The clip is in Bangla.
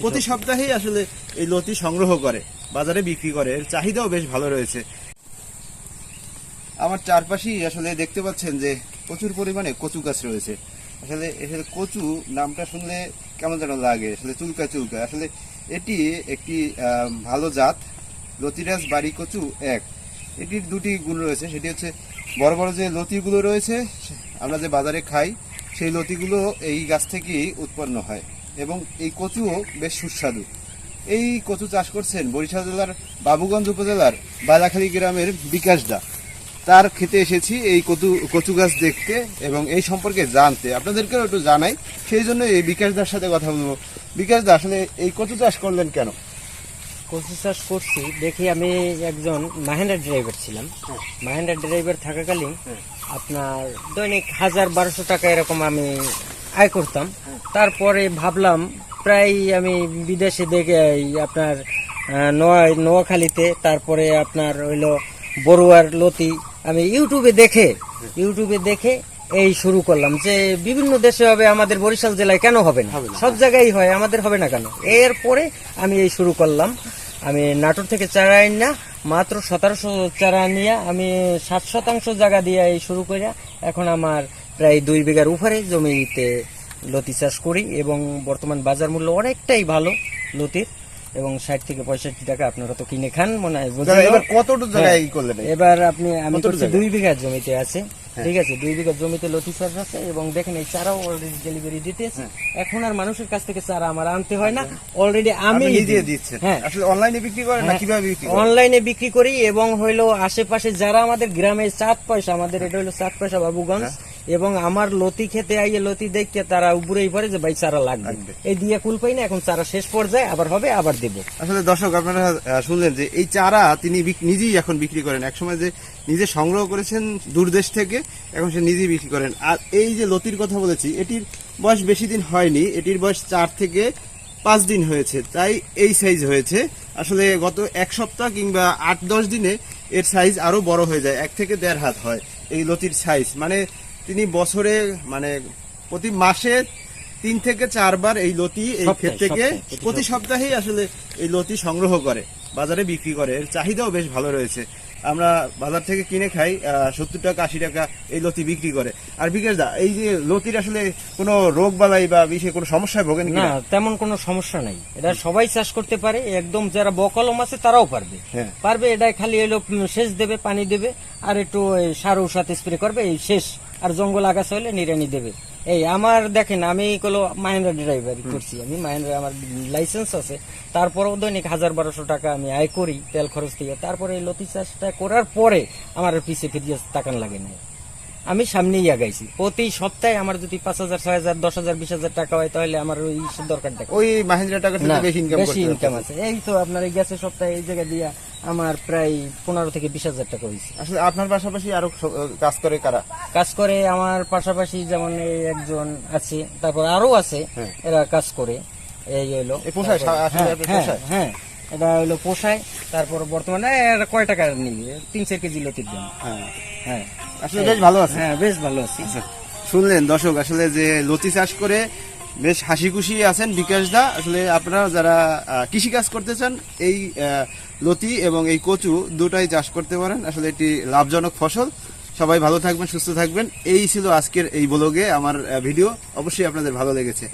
প্রতি সপ্তাহেই আসলে এই লতি সংগ্রহ করে, বাজারে বিক্রি করে। এর চাহিদাও বেশ ভালো রয়েছে। আমার চারপাশেই আসলে দেখতে পাচ্ছেন যে প্রচুর পরিমাণে কচু গাছ রয়েছে। আসলে এখানে কচু নামটা শুনলে কেমন যেন লাগে, আসলে চুলকা চুলকা আসলে এটি একটি ভালো জাত, লতিরাজ বাড়ি কচু এক। এটির দুটি গুণ রয়েছে, সেটি হচ্ছে বড় বড় যে লতিগুলো রয়েছে, আমরা যে বাজারে খাই, সেই লতিগুলো এই গাছ থেকেই উৎপন্ন হয়। এবং এই কচুও বেশ সুস্বাদু। এই কচু চাষ করছেন বরিশাল জেলার বাবুগঞ্জ উপজেলার বালাখালী গ্রামের বিকাশ দা। তার খেতে এসেছি এই কচু কচু গাছ দেখতে এবং এই সম্পর্কে জানতে। আপনাদেরকেও একটু জানাই সেই জন্য এই বিকাশ দার সাথে কথা বলব। বিকাশ দা আসলে এই কচু চাষ করলেন কেন? কচু চাষ করছি দেখি আমি একজন মাহেন্দ্রা ড্রাইভার ছিলাম। মাহেন্দ্রা ড্রাইভার থাকাকালীন আপনার দৈনিক হাজার বারোশো টাকা এরকম আমি আয় করতাম। তারপরে ভাবলাম প্রায় আমি বিদেশে দেখে এই আপনার নোয়া নোয়াখালীতে তারপরে আপনার হইল বড়ুয়ার লতি। আমি ইউটিউবে দেখে ইউটিউবে দেখে এই শুরু করলাম যে বিভিন্ন দেশে হবে আমাদের বরিশাল জেলায় কেন হবে না? সব জায়গায় হয় আমাদের হবে না কেন? এরপরে আমি এই শুরু করলাম। আমি নাটোর থেকে চারা আইন না মাত্র সতেরোশো চারা নিয়ে আমি সাত শতাংশ জায়গা দিয়ে এই শুরু করে এখন আমার প্রায় দুই বিঘার উপরে জমিতে লতি চাষ করি এবং বর্তমান বাজার মূল্য অনেকটাই ভালো লতির এবং ষাট থেকে পঁয়ষট্টি টাকা আপনারা তো কিনে খান মনে হয় এবার কতটুকু জায়গায় হ্যাঁ। করলেন? এবার আপনি আমি করছি দুই বিঘা জমিতে আছে ঠিক আছে? দুই বিঘা জমিতে লতি চাষ আছে এবং দেখেন এই চারাও অলরেডি ডেলিভারি দিতেছে এখন আর মানুষের কাছ থেকে চারা আমার আনতে হয় না অলরেডি আমি নিজে দিচ্ছেন? হ্যাঁ। আসলে অনলাইনে বিক্রি করেন না কীভাবে বিক্রি অনলাইনে বিক্রি করি এবং হইল আশেপাশে যারা আমাদের গ্রামে চাঁদ পয়সা আমাদের এটা হলো চাঁদ পয়সা বাবুগঞ্জ হ্যাঁ। এবং আমার লতি খেতে আইয়ে লতি দেখতে তারা উপরেই পড়ে যে ভাই চারা লাগবে। এই দিয়ে কুল পাই না এখন চারা শেষ পর্যায়ে আবার হবে আবার দেবো। আসলে দর্শক আপনারা শুনলেন যে এই চারা তিনি নিজেই এখন বিক্রি করেন। একসময় যে নিজে সংগ্রহ করেছেন দূরদেশ থেকে এখন সে নিজেই বিক্রি করেন। আর এই যে লতির কথা বলেছি এটির বয়স বেশি দিন হয়নি এটির বয়স চার থেকে পাঁচ দিন হয়েছে তাই এই সাইজ হয়েছে। আসলে গত এক সপ্তাহ কিংবা আট দশ দিনে এর সাইজ আরও বড় হয়ে যায় এক থেকে দেড় হাত হয় এই লতির সাইজ মানে তিনি বছরে মানে প্রতি মাসে তিন থেকে চারবার এই লতি এই ক্ষেত থেকে প্রতি সপ্তাহেই আসলে এই লতি সংগ্রহ করে বাজারে বিক্রি করে। এর চাহিদাও বেশ ভালো রয়েছে। আমরা বাজার থেকে কিনে খাই সত্তর টাকা আশি টাকা এই লতি বিক্রি করে। আর বিকাশ দা এই যে লতির আসলে কোনো রোগ বালাই বা বিষয়ে কোনো সমস্যায় ভোগেন না তেমন কোনো সমস্যা নাই। এটা সবাই চাষ করতে পারে একদম যারা বকলম আছে তারাও পারবে। হ্যাঁ। পারবে এটা খালি এলো সেচ দেবে পানি দেবে আর একটু সার ঔষধ স্প্রে করবে এই শেষ। আর জঙ্গল আকাশ হলে নিরানি দেবে। এই আমার দেখেন আমি কোনো মাহেন্দ্রা ড্রাইভার করছি আমি মাহেন্দ্রা আমার লাইসেন্স আছে। তারপরেও দৈনিক হাজার বারোশো টাকা আমি আয় করি তেল খরচ দিয়ে। তারপরে এই লতি চাষটা করার পরে আমার পিছিয়ে ফিরিয়ে তাকান লাগে না আমি সামনেই আগাইছি। প্রতি সপ্তাহে আমার যদি পাঁচ হাজার ছয় হাজার দশ হাজার বিশ হাজার টাকা হয় তাহলে আমার ওই দরকার দেখা। ওই মাহিন্দ্রা টাকা বেশি ইনকাম বেশি ইনকাম আছে। এই তো আপনার এই গ্যাসের সপ্তাহে এই জায়গা দিয়ে আমার প্রায় পনেরো থেকে বিশ হাজার টাকা হয়েছে আসলে আপনার পাশাপাশি আরও কাজ করে কারা? কাজ করে আমার পাশাপাশি যেমন এই একজন আছে তারপর আরও আছে হ্যাঁ। এরা কাজ করে। এই হইল। পোষায়, হ্যাঁ, হ্যাঁ? হ্যাঁ এটা হইল পোষায় তারপর বর্তমানে কয় টাকা নিবে? তিন চার কেজি লতির দাম হ্যাঁ। হ্যাঁ। আসলে বেশ ভালো আছে। হ্যাঁ বেশ ভালো আছি। শুনলেন দর্শক আসলে যে লতি চাষ করে বেশ হাসি খুশি আছেন বিকাশ দা। আসলে আপনারা যারা কৃষি কাজ করতে চান এই লতি এবং এই কচু দুটাই চাষ করতে পারেন। আসলে এটি লাভজনক ফসল। সবাই ভালো থাকবেন সুস্থ থাকবেন। এই ছিল আজকের এই ব্লগে আমার ভিডিও। অবশ্যই আপনাদের ভালো লেগেছে।